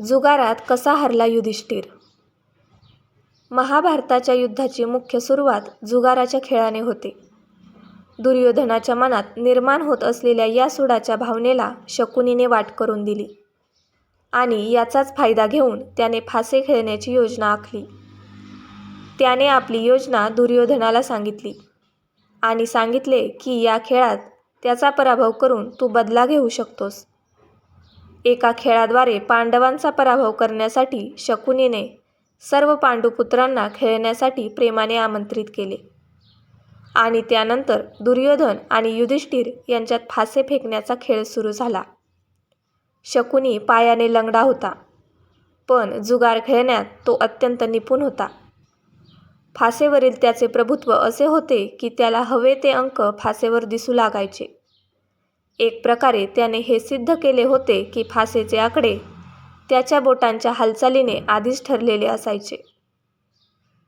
जुगारात कसा हरला युधिष्ठिर? महाभारताच्या युद्धाची मुख्य सुरुवात जुगाराच्या खेळाने होते. दुर्योधनाच्या मनात निर्माण होत असलेल्या या सुडाच्या भावनेला शकुनीने वाट करून दिली आणि याचाच फायदा घेऊन त्याने फासे खेळण्याची योजना आखली. त्याने आपली योजना दुर्योधनाला सांगितली आणि सांगितले की या खेळात त्याचा पराभव करून तू बदला घेऊ शकतोस. एका खेळाद्वारे पांडवांचा पराभव करण्यासाठी शकुनीने सर्व पांडुपुत्रांना खेळण्यासाठी प्रेमाने आमंत्रित केले. आणि त्यानंतर दुर्योधन आणि युधिष्ठिर यांच्यात फासे फेकण्याचा खेळ सुरू झाला. शकुनी पायाने लंगडा होता पण जुगार खेळण्यात तो अत्यंत निपुण होता. फासेवरील त्याचे प्रभुत्व असे होते की त्याला हवे ते अंक फासेवर दिसू लागायचे. एक प्रकारे त्याने हे सिद्ध केले होते की फासेचे आकडे त्याच्या बोटांच्या हालचालीने आधीच ठरलेले असायचे.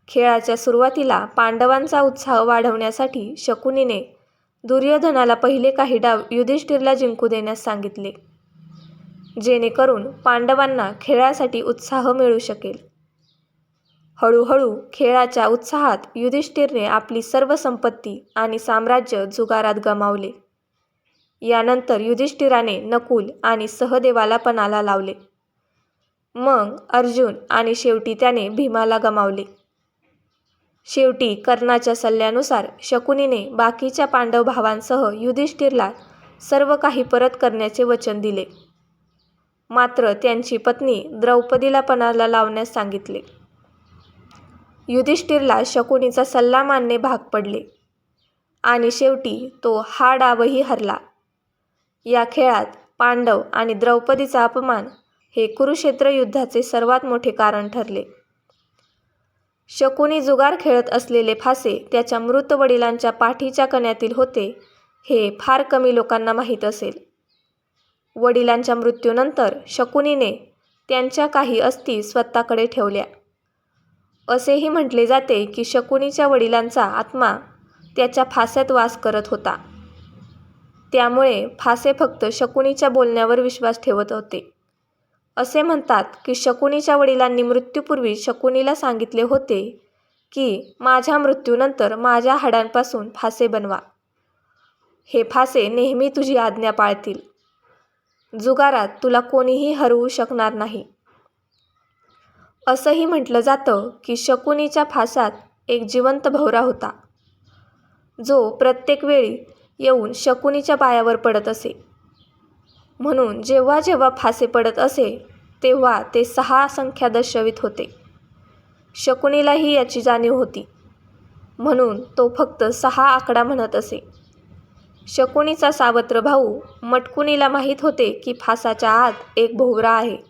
खेळाच्या सुरुवातीला पांडवांचा उत्साह वाढवण्यासाठी शकुनीने दुर्योधनाला पहिले काही डाव युधिष्ठिरला जिंकू देण्यास सांगितले जेणेकरून पांडवांना खेळासाठी उत्साह मिळू शकेल. हळूहळू खेळाच्या उत्साहात युधिष्ठिरने आपली सर्व संपत्ती आणि साम्राज्य जुगारात गमावले. यानंतर युधिष्ठिराने नकुल आणि सहदेवाला पणाला लावले. मग अर्जुन आणि शेवटी त्याने भीमाला गमावले. शेवटी कर्णाच्या सल्ल्यानुसार शकुनीने बाकीच्या पांडव भावांसह युधिष्ठिरला सर्व काही परत करण्याचे वचन दिले. मात्र त्यांची पत्नी द्रौपदीला पणाला लावण्यास सांगितले. युधिष्ठिरला शकुनीचा सल्ला मानणे भाग पडले आणि शेवटी तो हा डावही हरला. या खेळात पांडव आणि द्रौपदीचा अपमान हे कुरुक्षेत्र युद्धाचे सर्वात मोठे कारण ठरले. शकुनी जुगार खेळत असलेले फासे त्याच्या मृत वडिलांच्या पाठीच्या कण्यातील होते हे फार कमी लोकांना माहीत असेल. वडिलांच्या मृत्यूनंतर शकुनीने त्यांच्या काही अस्थी स्वतःकडे ठेवल्या. असेही म्हटले जाते की शकुनीच्या वडिलांचा आत्मा त्याच्या फास्यात वास करत होता. त्यामुळे फासे फक्त शकुनीच्या बोलण्यावर विश्वास ठेवत होते. असे म्हणतात की शकुनीच्या वडिलांनी मृत्यूपूर्वी शकुनीला सांगितले होते की माझ्या मृत्यूनंतर माझ्या हाडांपासून फासे बनवा. हे फासे नेहमी तुझी आज्ञा पाळतील. जुगारात तुला कोणीही हरवू शकणार नाही. असंही म्हटलं जातं की शकुनीच्या फासात एक जिवंत भवरा होता जो प्रत्येक वेळी येऊन शकुनीच्या पायावर पडत असे. म्हणून जेव्हा जेव्हा फासे पडत असे तेव्हा ते सहा संख्या दर्शवित होते. शकुनीलाही याची जाणीव होती. म्हणून तो फक्त सहा आकडा म्हणत असे. शकुनीचा सावत्र भाऊ मटकुनीला माहीत होते की फासाच्या आत एक भोवरा आहे.